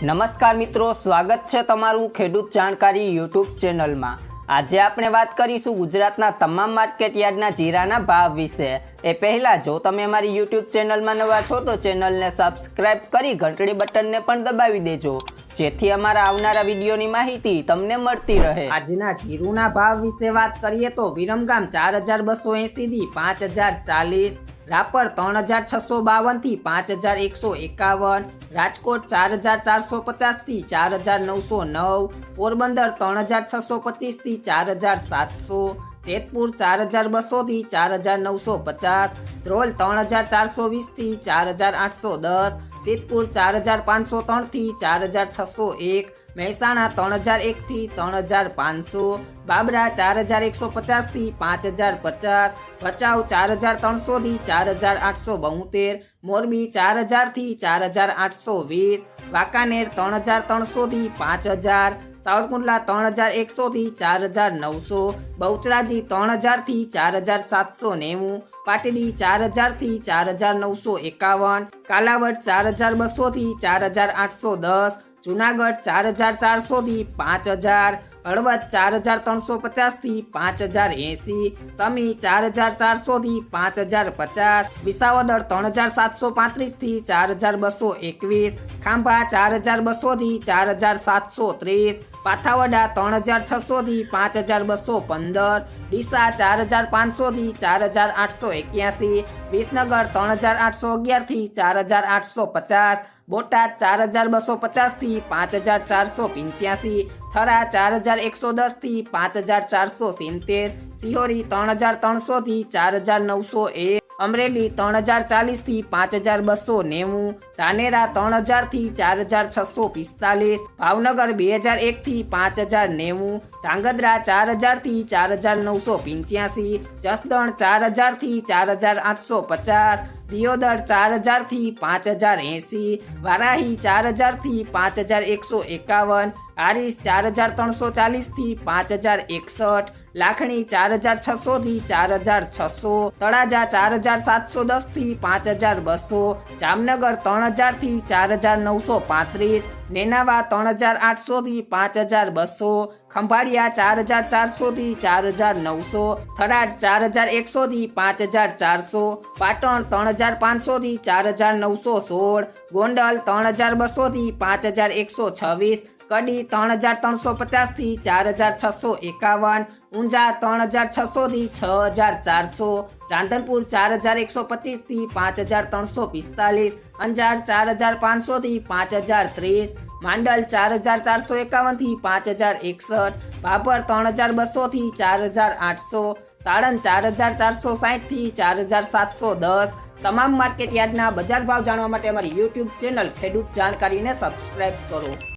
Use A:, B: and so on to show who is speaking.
A: નમસ્કાર મિત્રો, સ્વાગત છે તમારું ખેડૂત જાણકારી યુટ્યુબ ચેનલમાં. આજે આપણે વાત કરીશું ગુજરાતના તમામ માર્કેટ યાર્ડના જીરાના ભાવ વિશે. એ પહેલાં, જો તમે અમારી યુટ્યુબ ચેનલમાં નવા છો, તો ચેનલને સબસ્ક્રાઇબ કરી ઘંટડી બટનને પણ દબાવી દેજો, જેથી અમારા આવનારા વિડીયોની માહિતી તમને મળતી રહે. આજના જીરુના ભાવ વિશે વાત કરીએ તો વિરમગામ ચાર હજાર બસો એંસીથી પાંચ હજાર ચાલીસ રાપર ત્રણ હજાર છસો બાવનથી પાંચ હજાર એકસો એકાવન, રાજકોટ ચાર હજાર ચારસો પચાસથી ચાર હજાર નવસો નવ, પોરબંદર ત્રણ હજાર છસો પચીસથી ચાર હજાર સાતસો, જેતપુર ચાર હજાર બસો થી ચાર હજાર નવસો પચાસ, ધ્રોલ ત્રણ હજાર ચારસો વીસથી ચાર હજાર આઠસો દસ, સિદ્ધપુર ચાર હજાર પાંચસો ત્રણથી ચાર હજાર છસો એક મહેસાણા ત્રણ હજાર એક થી ત્રણ હજાર પાંચસો, બાબરા ચાર હજાર એકસો પચાસથી પાંચ હજાર પચાસ, ભચાઉ ચાર હજાર ત્રણસો થી ચાર હજાર આઠસો બોતેર, મોરબી ચાર હજારથી ચાર હજાર આઠસો વીસ, વાંકાનેર ત્રણ હજાર ત્રણસો થી પાંચ હજાર, સાવરકુંડલા ત્રણ હજાર એકસો થી ચાર હજાર નવસો, બહુચરાજી ત્રણ હજારથી ચાર હજાર સાતસો નેવું, પાટડી ચાર હજારથી ચાર હજાર નવસો એકાવન, કાલાવડ ચાર હજાર બસો થી ચાર હજાર આઠસો દસ જુનાગઢ ચાર હજાર ચારસો થી પાંચ હજાર, હળવદ ચાર હજાર ત્રણસો પચાસથી પાંચ હજાર એસી, સમી ચાર હજાર ચારસો થી પાંચ હજાર પચાસ, વિસાવદર ત્રણ હજાર સાતસો પાંત્રીસથી ચાર હજાર બસો એકવીસ, ખાંભા ચાર હજાર બસો થી ચાર હજાર સાતસો ત્રીસ, પાથાવડા ત્રણ હજાર છસો થી પાંચ હજાર બસો પંદર, ડીસા ચાર હજાર પાંચસો થી ચાર હજાર આઠસો એક્યાસી, વિસનગર ત્રણ હજાર આઠસો અગિયારથી ચાર હજાર આઠસો પચાસ બોટાદ ચાર હજાર બસો પચાસથી પાંચ હજાર ચારસો પંચ્યાસી, થરા ચાર હજાર એકસો દસથી પાંચ હજાર ચારસો સિત્તેર, સિહોરી ત્રણ હજાર ત્રણસો થી ચાર હજાર નવસો એક. અમરેલી ત્રણ હજાર ચાલીસથી પાંચ હજાર બસો નેવું, ધાનેરા ત્રણ હજારથી ચાર હજાર છસો પિસ્તાલીસ, ભાવનગર બે હજાર એક થી પાંચ હજાર નેવું, ધાંગધ્રા ચાર હજારથી ચાર હજાર નવસો પંચ્યાસી, જસદણ ચાર હજારથી ચાર હજાર આઠસો પચાસ, દિયોદર ચાર હજારથી પાંચ હજાર એંસી, વારાહી ચાર હજારથી પાંચ હજાર એકસો એકાવન, હારીસ ચાર હજાર ત્રણસો ચાલીસથી પાંચ હજાર એકસઠ લાખણી ચાર હજાર છસો થી ચાર હજાર છસો, તળાજા ચાર હજાર સાતસો દસથી પાંચ હજાર બસો, જામનગર ત્રણ હજારથી ચાર હજાર નવસો પાંત્રીસ, નેનાવા ત્રણ હજાર આઠસો થી પાંચ હજાર બસો, ખંભાળિયા ચાર હજાર ચારસો થી ચાર હજાર નવસો, થરાદ ચાર હજાર એકસો થી પાંચ હજાર ચારસો, પાટણ ત્રણ હજાર પાંચસો થી ચાર હજાર નવસો સોળ, ગોંડલ ત્રણ હજાર બસો થી પાંચ હજાર એકસો છવ્વીસ કડી ત્રણ હજાર ત્રણસો પચાસથી ચાર હજાર છસો એકાવન, ઊંઝા ત્રણ હજાર છસો થી છ હજાર ચારસો, રાંધનપુર ચાર હજાર એકસો પચીસથી પાંચ હજાર ત્રણસો પિસ્તાલીસ, અંજાર ચાર હજાર પાંચસો થી પાંચ હજાર ત્રીસ, માંડલ ચાર હજાર ચારસો એકાવનથી પાંચ હજાર એકસઠ, બાબર ત્રણ હજાર બસો થી ચાર હજાર આઠસો સાણંદ ચાર હજાર ચારસો સાઠથી ચાર હજાર સાતસો દસ, તમામ માર્કેટ યાર્ડના બજાર ભાવ જાણવા માટે અમારી યુટ્યુબ ચેનલ ખેડૂત જાણકારીને સબસ્ક્રાઇબ કરો.